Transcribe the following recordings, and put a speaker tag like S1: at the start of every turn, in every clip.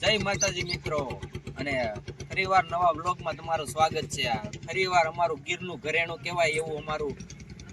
S1: જય માતાજી મિત્રો. અને ફરીવાર નવા બ્લોગમાં તમારું સ્વાગત છે. ફરીવાર અમારું ગીરનું ઘરેણું કહેવાય એવું અમારું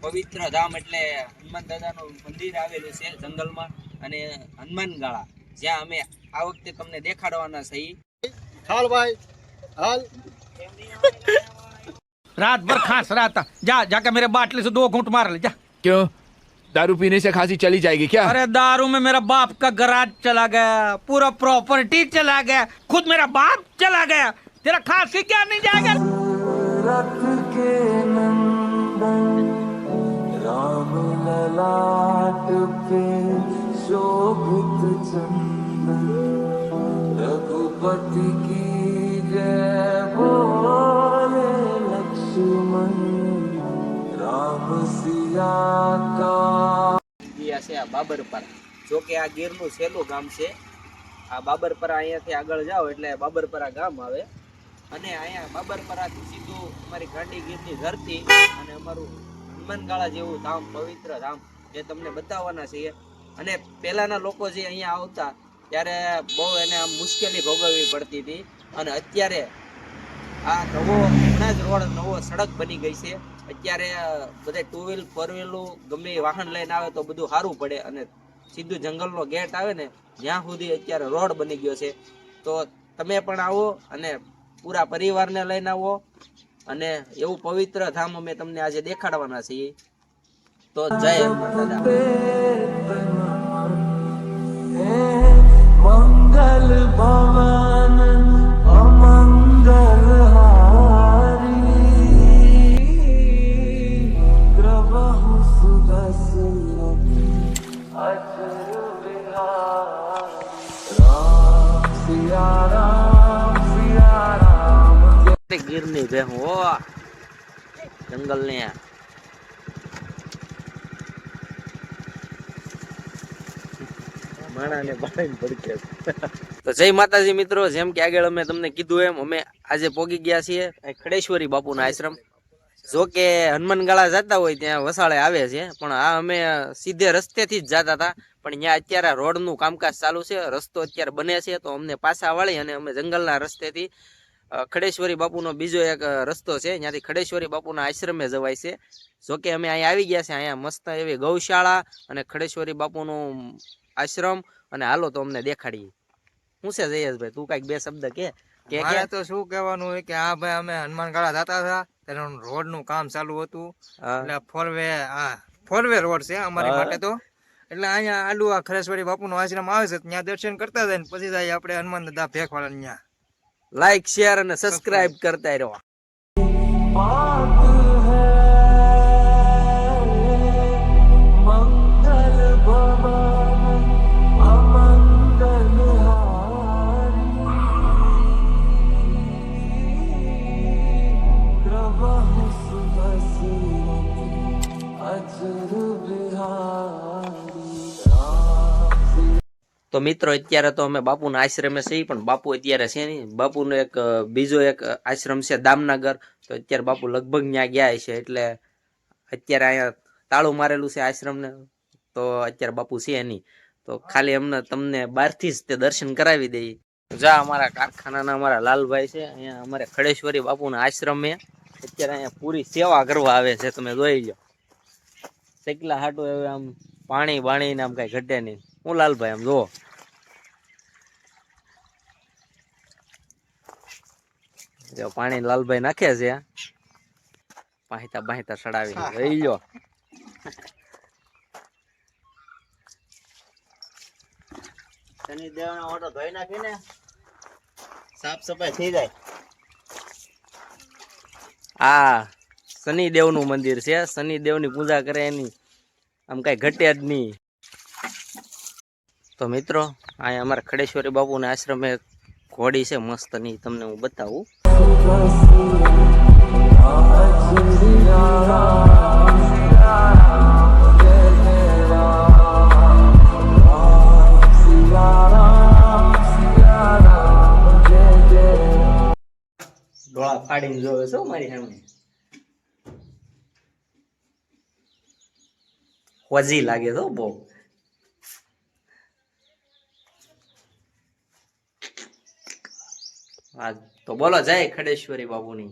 S1: પવિત્ર ધામ એટલે હનુમાન દાદાનું મંદિર આવેલું છે જંગલમાં અને હનુમાન ગાળા. જ્યાં અમે આ વખતે તમને દેખાડવાના સહી
S2: હાલ ભાઈ હાલ.
S3: રાત ભર ખાસ રાત. જા કે મેરે બાટલી સે દો ઘૂંટ માર જા.
S4: ક્યો? दारू पीने से खांसी चली जाएगी क्या?
S3: अरे दारू में मेरा बाप का गराज चला गया पूरा प्रॉपर्टी चला गया खुद मेरा बाप चला गया तेरा खांसी क्या नहीं जाएगा?
S5: राम ललाट पे शोभित चंदन रघुपति की जय बोले लक्ष्मण।
S1: છે આ બાબરપરા. જો કે આ ગીરનું છેલ્લું ગામ છે. આ બાબરપરા અહીંયાથી આગળ જાઓ એટલે બાબરપરા ગામ આવે. અને અહીંયા બાબરપરાથી સીધું અમારી ગાંડી ધરતી અને અમારું હનુમાનગાળા જેવું ધામ, પવિત્ર ધામ જે તમને બતાવવાના છીએ. અને પહેલાંના લોકો જે અહીંયા આવતા ત્યારે બહુ એને આમ મુશ્કેલી ભોગવવી પડતી હતી. અને અત્યારે આ નવો, હમણાં જ રોડ નવો સડક બની ગઈ છે. અત્યારે બધે ટુ વ્હીલ ફોર વ્હીલું ગમે વાહન લઈને આવે તો બધું સારું પડે અને સીધું જંગલનો ગેટ આવે ને, જ્યાં સુધી અત્યારે રોડ બની ગયો છે, તો તમે પણ આવો અને પૂરા પરિવારને લઈને આવો અને એવું પવિત્ર ધામ અમે તમને આજે દેખાડવાના છીએ. તો જય મંગલ દાદા ગીરની ભેહું ઓ જંગલની માણાને બાળીને ભડકે. તો જય માતાજી મિત્રો જેમ કે આગળ અમે તમને કીધું એમ અમે આજે પોગી ગયા છીએ ખડેશ્વરી બાપુના આશ્રમ. જો કે હનુમાનગાળા જતા હોય ત્યાં વસાળે આવે છે પણ આ અમે સીધે રસ્તેથી જ જતા હતા. પણ ત્યાં અત્યારે રોડનું કામકાજ ચાલુ છે રસ્તો અત્યારે બને છે તો અમને પાછા વાળી અને અમે જંગલના રસ્તેથી ખડેશ્વરી બાપુનો બીજો એક રસ્તો છે. ત્યાંથી ખડેશ્વરી બાપુના આશ્રમે જવાય છે. જોકે અમે અહીંયા આવી ગયા છે અહીંયા મસ્ત એવી ગૌશાળા અને ખડેશ્વરી બાપુનું આશ્રમ. અને હાલો તો અમને દેખાડીએ. શું છે જયેશભાઈ? તું કાંઈક બે શબ્દ કે. કે કે
S2: તો શું કહેવાનું હોય કે આ ભાઈ અમે હનુમાન ગાળા જતા હતા. ત્યારે રોડનું કામ ચાલુ હતું.
S1: હા.
S2: એટલે ફોર આ રોડ છે અમારી માટે તો. એટલે અહીંયા આલુ આ ખરેશ્વરી બાપુ નો આશ્રમ આવે છે. ત્યાં દર્શન કરતા જાય ને પછી જાય આપણે હનુમાન દાદા ભેખવાળા ત્યાં.
S1: લાઈક શેર અને સબસ્ક્રાઇબ કરતા રહો
S5: बात है मंगल भवन अमंगल हारी प्रभु सुदर्शन अजर बिहारी
S1: તો મિત્રો, અત્યારે તો અમે બાપુના આશ્રમે છીએ, પણ બાપુ અત્યારે છે નહીં. બાપુનો એક બીજો એક આશ્રમ છે દામનગર. તો અત્યારે બાપુ લગભગ ત્યાં ગયા છે, એટલે અત્યારે અહીંયા તાળું મારેલું છે આશ્રમને. તો અત્યારે બાપુ છે નહીં. તો ખાલી અમને તમને બહારથી જ તે દર્શન કરાવી દઈએ. જા, અમારા કારખાનાના અમારા લાલભાઈ છે. અહીંયા અમારે ખડેશ્વરી બાપુના આશ્રમે અત્યારે અહીંયા પૂરી સેવા કરવા આવે છે, તમે જોઈ લો શેકલા હાટું હવે આમ પાણી બાણી ને આમ કાંઈ ઘટે નહીં. હું લાલભાઈ આમ જો જો પાણી લાલભાઈ નાખે છે. પાહિતા પાહિતા ચડાવી રહી ગયો શનિદેવ નો ઓટો ધોઈ નાખીને સાફ સફાઈ થઈ જાય. આ શનિદેવનું મંદિર છે. શનિદેવની પૂજા કરે એની. આમ કઈ ઘટે જ નહીં. તો મિત્રો અહીંયા અમારા ખડેશ્વરી બાપુના આશ્રમે ઘોડી છે મસ્ત, ની તમને હું બતાવું. ફાડીને જોવે છો મારી સામે વજી લાગે છો બહુ. તો બોલો, જય ખડેશ્વરી બાબુની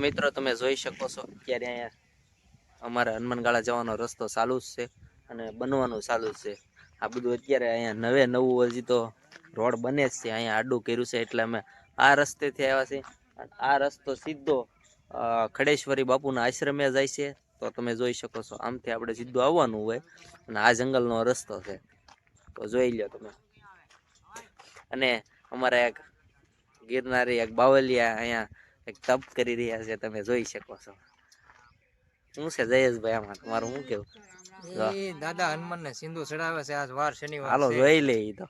S1: મિત્રો, તમે જોઈ શકો છો, અત્યારે અહીંયા અમારે હનુમાનગાળા જવાનો રસ્તો ચાલુ જ છે અને બનવાનું ચાલુ જ છે. આ બધું અત્યારે અહીંયા નવે નવું હજી તો રોડ બને જ છે, અહીંયા આડું કર્યું છે, એટલે અમે આ રસ્તેથી આવ્યા છીએ. આ રસ્તો સીધો ખડેશ્વરી બાપુના આશ્રમે જાય છે. તો તમે જોઈ શકો છો. આમથી આપણે સીધું આવવાનું હોય અને આ જંગલનો રસ્તો છે. તો જોઈ લો તમે. અને અમારા એક ગિરનારી એક બાવલિયા અહીંયા એક તપ કરી રહ્યા છે. તમે જોઈ શકો છો. શું છે જયેશભાઈ આમાં? તમારું શું કેવું?
S2: દાદા હનુમાન ને સિંધુ ચડાવે છે. આજ વાર શનિવાર
S1: હાલો જોઈ લે તો.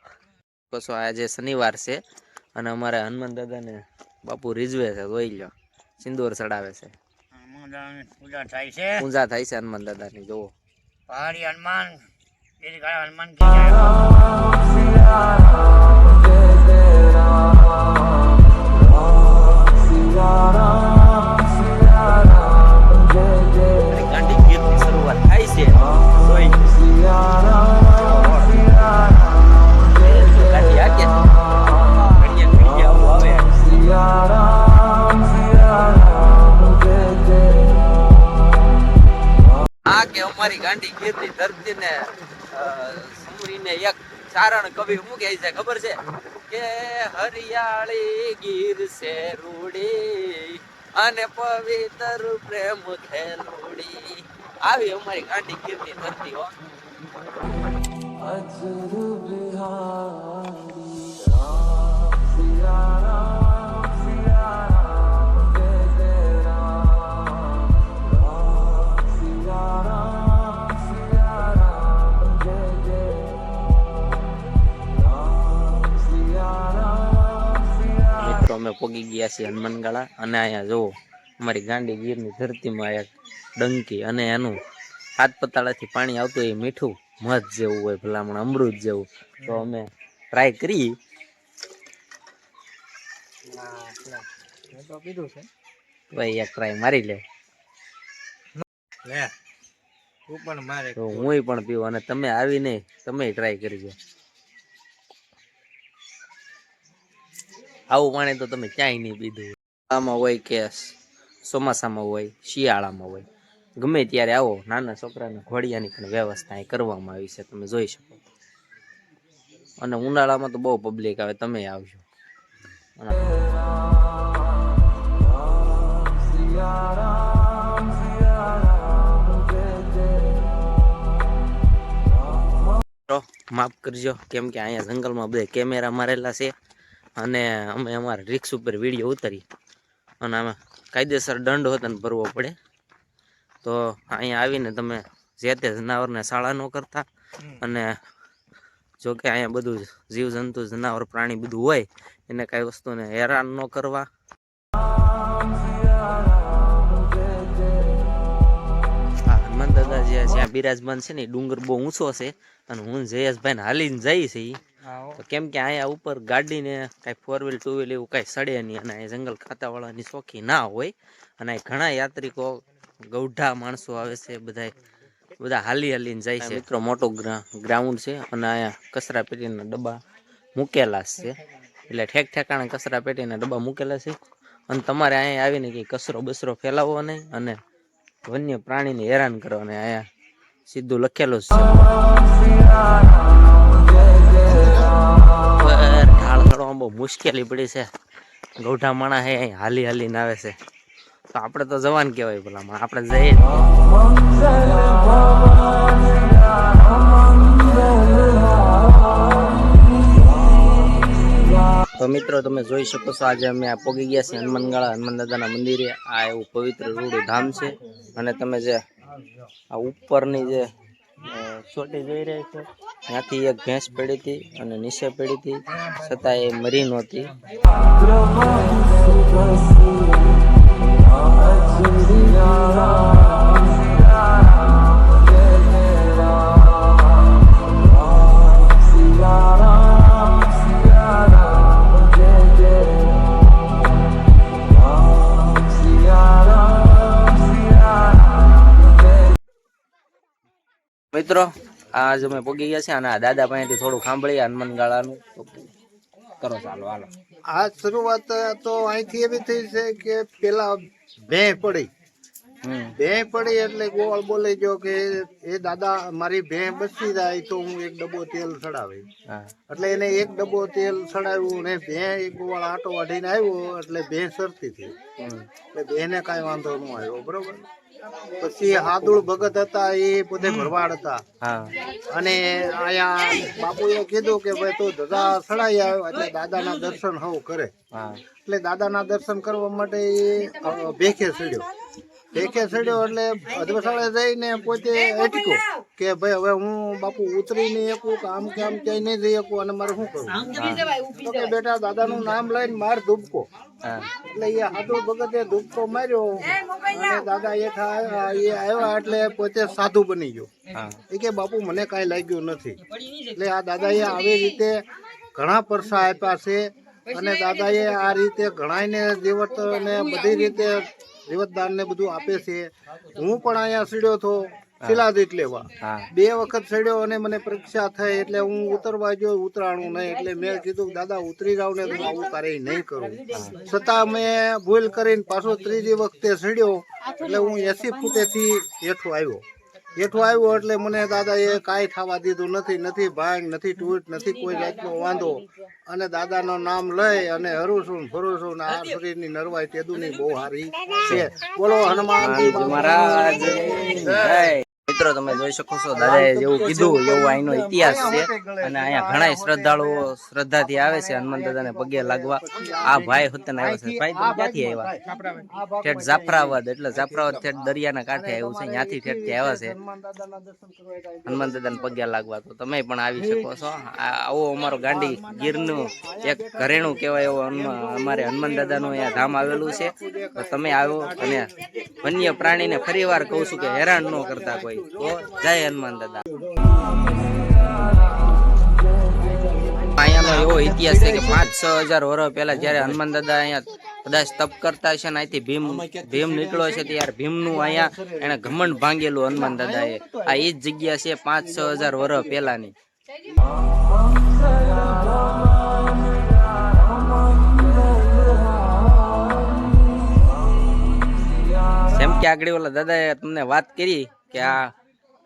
S1: કશો આજે શનિવાર છે અને અમારે હનુમાન દાદાને બાપુ રીઝવે છે. જોઈ લો સિંદૂર ચડાવે છે.
S3: પૂજા થાય છે.
S1: પૂજા થાય છે હનુમાન દાદાની જોવો
S3: પહાડી હનુમાન હનુમાન કી જય.
S1: કારણ કવિ હું કહે છે, ખબર છે? કે હરિયાળી ગીર છે રૂડી અને પવિત્ર પ્રેમ ખેલુડી આવી અમારી ગાંડી કીર્તિ ધરતી હો.
S5: અજર
S1: બિહાર અમે પોગી ગયા છીએ હનુમાનગાળા. અને અહીંયા જુઓ અમારી ગાંડી ગીરની ધરતીમાં એક ડંકી અને એનું હાથ પતાળાથી પાણી આવતું એ મીઠું મધ જેવું હોય ભલામણ અમૃત જેવું. તો અમે ટ્રાય કરી. ભાઈ એક ટ્રાય મારી લે. હું પણ પીવું અને તમે આવીને તમે ટ્રાય કરજો આવું પાણી તો તમે ક્યાંય નહીં પીધું આમાં હોય કે ચોમાસામાં હોય, શિયાળામાં હોય. ગમે ત્યારે આવો, નાના છોકરાને ઘોડિયાની પણ વ્યવસ્થા અહીં કરવામાં આવી છે, તમે જોઈ શકો. અને ઉનાળામાં તો બહુ પબ્લિક આવે, તમે આવજો. માફ કરજો, કેમ કે અહીંયા જંગલમાં બધા કેમેરા મારેલા છે. અને અમે અમારા રિક્ષ ઉપર વીડિયો ઉતારી અને આમાં કાયદેસર દંડ હોત ને ભરવો પડે. તો અહીંયા આવીને તમે જે તે જનાવરને શાળા ન કરતા. અને જો કે અહીંયા બધું જીવજંતુ જનાવર પ્રાણી બધું હોય એને કાંઈ વસ્તુને હેરાન ન કરવા. હનુમાન દાદા જે જ્યાં બિરાજમાન છે ને એ ડુંગર બહુ ઊંચો છે. અને હું જયેશભાઈને હાલીને જઈ છે.
S2: આવો
S1: તો કેમ કે અહીંયા ઉપર ગાડીને કાંઈ ફોર વ્હીલ ટુ વ્હીલ એવું કાંઈ સડે નહીં અને અહીંયા જંગલ ખાતાવાળાની શોખી ના હોય અને ઘણા યાત્રિકો ગૌઢા માણસો આવે છે બધાય બધા હાલી હાલીને જાય છે. મિત્રો મોટો ગ્રાઉન્ડ છે અને અહીંયા કચરા પેટીના ડબ્બા મૂકેલા છે. એટલે ઠેક ઠેકાણે કચરા પેટીના ડબ્બા મૂકેલા છે. અને તમારે અહીંયા આવીને કંઈ કચરો બસરો ફેલાવવો નહીં અને વન્ય પ્રાણીને હેરાન કરવાને અહીંયા સીધું લખેલું છે. ઢાળ ચડવામાં બહુ મુશ્કેલી પડી છે. ગૌઠા માણા હે હાલી હાલીને આવે છે. તો આપણે તો જવાન કહેવાય ભલામાં આપણે જઈએ તો મિત્રો, તમે જોઈ શકો છો, આજે અમે આ પોગી ગયા છીએ હનુમાનગાળા હનુમાન દાદાના મંદિરે. આ એવું પવિત્ર રૂડું ધામ છે. અને તમે જે આ ઉપરની જે ચોટી જોઈ રહી છો. ત્યાંથી એક ભેંસ પડી હતી અને નીચે પડી હતી. છતાં એ મરી નહોતી. મિત્રો આજ અમે પગી ગયા છે અને આ દાદા પાસેથી થોડું સાંભળીએ હનુમાન ગાળાનું. કરો ચાલો હાલો.
S6: આ શરૂઆત તો અહીંથી એવી થઈ છે કે પેલા ભે પડી. ભે પડી એટલે ગોવાળ બોલે ગયો કે એ દાદા મારી ભે બચી જાય તો હું એક ડબ્બો તેલ ચડાવી એટલે એને એક ડબ્બો તેલ ચડાવ્યું ને ભે એક ગોવાળ આટો વાઢીને આવ્યો એટલે ભે સરતી થઈ.
S1: એટલે
S6: એટલે ભેને કાંઈ વાંધો ન આવ્યો બરોબર? પછી હાદુળ ભગત હતા એ પોતે ભરવાડ હતા. અને અહીંયા બાપુએ કીધું કે ભાઈ તું ધજા સડાઈ આવ્યો એટલે દાદાના દર્શન હવ કરે.
S1: એટલે
S6: એટલે દાદાના દર્શન કરવા માટે એ ભેખે ચડ્યો ભેખે ચડ્યો એટલે અધવસાળે જઈને પોતે અટક્યો કે ભાઈ હવે હું બાપુ ઉતરી નહીં શકું કે આમ કે આમ ક્યાંય નહીં જઈ શકું અને મારે શું કરવું? કે બેટા દાદાનું નામ લઈને માર
S1: ધૂબકો
S6: એટલે એ હાથો ભગતે ધૂબકો માર્યો. અને દાદા આવ્યા એ આવ્યા એટલે પોતે સાધુ બની ગયો.
S1: હા.
S6: એ કે બાપુ મને કાંઈ લાગ્યું નથી. એટલે આ દાદાએ આવી રીતે ઘણા પરસા આપ્યા છે. અને દાદાએ આ રીતે ઘણાયને જીવત ને બધી રીતે ને બધું આપે છે. હું પણ અહીંયા સીડ્યો હતો શિલાદિત લેવા. બે વખત ચડ્યો અને મને પરીક્ષા થઈ એટલે હું ઉતરવા ગયો ઉતરાણું નહીં. એટલે મેં કીધું દાદા ઉતરી જાવ ને હું આવું તારે નહીં કરું છતાં મેં ભૂલ કરીને પાછો ત્રીજી વખતે ચડ્યો એટલે હું એસી ફૂટેથી હેઠું આવ્યો. હેઠો આવ્યો એટલે મને દાદા એ કાંઈ થવા દીધું નથી નથી ભાંગ, નથી તૂટ નથી કોઈ જાતનો વાંધો. અને દાદાનું નામ લઈ અને હરું છું આ છું ને આ નરવાઈ તેદુની બહુ સારી છે. બોલો
S1: હનુમાન. મિત્રો તમે જોઈ શકો છો દાદાએ જેવું કીધું એવું અહીંનો ઇતિહાસ છે. અને અહીંયા ઘણા શ્રદ્ધાળુઓ શ્રદ્ધાથી આવે છે. હનુમાન દાદાને પગે લાગવા. આ ભાઈ હોતન આવ્યો છે. ભાઈ ક્યાંથી આવ્યા? ઠેઠ જાફરાબાદ એટલે જાફરાબાદ ઠેઠ દરિયાના કાંઠે આવ્યું છે. ત્યાંથી ઠેઠથી આવ્યા છે. હનુમાન દાદાને પગે લાગવા તો તમે પણ આવી શકો છો. આ આવો અમારો ગાંડી ગીરનું એક ઘરેણું કહેવાય એવો અમારે હનુમાન દાદાનું અહીંયા ધામ આવેલું છે. તો તમે આવો અને વન્ય પ્રાણીને ફરી વાર કહું છું કે હેરાન ન કરતા કોઈ. જય હનુમાન દાદા. અહીંયાનો એવો ઇતિહાસ છે કે પાંચ છ હજાર વર્ષ પહેલા જ્યારે હનુમાન દાદા અહીંયા કદાચ તપ કરતા છે ને અહીંથી ભીમ ભીમ નીકળ્યો છે ત્યારે ભીમનું અહીંયા એને ઘમંડ ભાંગેલું હનુમાન દાદાએ. આ એ જ જગ્યા છે પાંચ છ હજાર વર્ષ પહેલાની. જેમ કે આગળ ઓલા દાદાએ તમને વાત કરી કે આ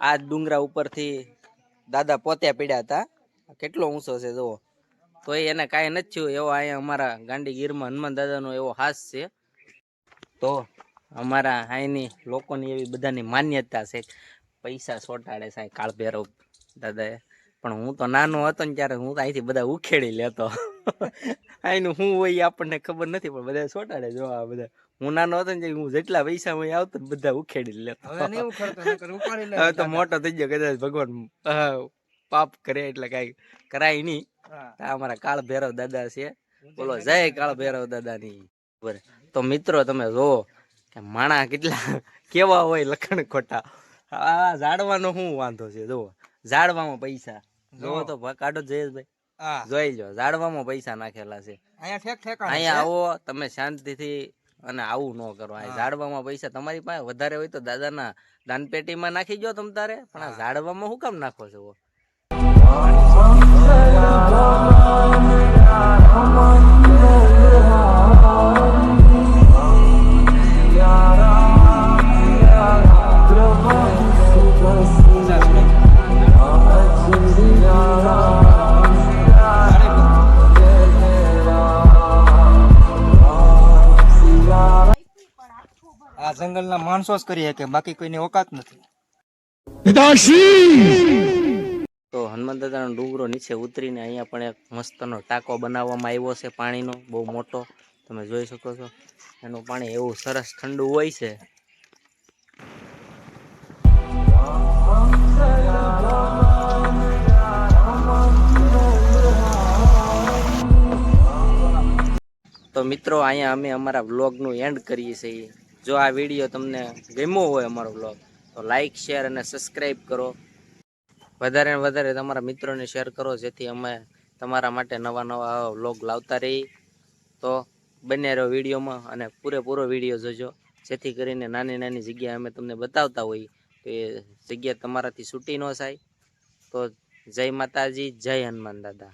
S1: આ ડુંગરા ઉપરથી દાદા પોતે પીડ્યા હતા. કેટલો ઊંચો છે, જુઓ. તો એને કાંઈ નથી થયું, એવો અહીંયા અમારા ગાંડી ગીરમાં હનુમાન દાદાનો એવો હાસ છે. તો અમારા અહીંની લોકોની એવી બધાની માન્યતા છે. પૈસા સોટાડે સાહેબ અહીં દાદાએ. પણ હું તો નાનો હતો ને ત્યારે હું તો અહીંથી બધા ઉખેડી લેતો. અહીંનું શું હોય આપણને ખબર નથી પણ બધા છોટાડે જો આ બધા. હું નાનો હતો ને હું જેટલા પૈસા હું આવતો બધા ઉખેડી લેતો
S2: હવે
S1: તો મોટો થઈ ગયો કદાચ ભગવાન પાપ કરે એટલે કઈ કરાય નહીં. અમારા કાળ ભૈરવ દાદા છે. બોલો જય કાળ ભૈરવ દાદા ની તો મિત્રો તમે જો કે માણા કેટલા કેવા હોય લખણ ખોટા. આ ઝાડવાનો શું વાંધો છે જો ઝાડવામાં પૈસા. જોવો તો કાઢો જયેશભાઈ. જોઈ લો ઝાડવામાં પૈસા નાખેલા છે
S2: અહીંયા.
S1: આવો તમે શાંતિથી અને આવું ન કરો આ ઝાડવામાં પૈસા તમારી પાસે વધારે હોય તો દાદાના દાનપેટીમાં નાખી જો તમ તારે પણ આ ઝાડવામાં શું કામ નાખો છો
S2: આ જ કરી શકે બાકી કોઈની ઓકાત નથી.
S1: તો હનુમાન દાદાનો ડુંગરો નીચે ઉતરીને અહીંયા પણ એક મસ્તનો ટાંકો બનાવવામાં આવ્યો છે પાણીનો, બહુ મોટો. તમે જોઈ શકો છો. એનું પાણી એવું સરસ ઠંડુ હોય છે. તો મિત્રો, અહીંયા અમે અમારા વ્લોગનું એન્ડ કરીએ છીએ. જો આ વીડિયો તમને ગમ્યો હોય અમારો બ્લોગ તો લાઈક શેર અને સબસ્ક્રાઈબ કરો. વધારે ને વધારે તમારા મિત્રોને શેર કરો, જેથી અમે તમારા માટે નવા નવા બ્લોગ લાવતા રહી તો બંને રહો વિડીયોમાં અને પૂરેપૂરો વીડિયો જોજો. જેથી કરીને નાની નાની જગ્યા અમે તમને બતાવતા હોઈએ તો એ જગ્યા તમારાથી છૂટી ન થાય. તો જય માતાજી, જય હનુમાન દાદા.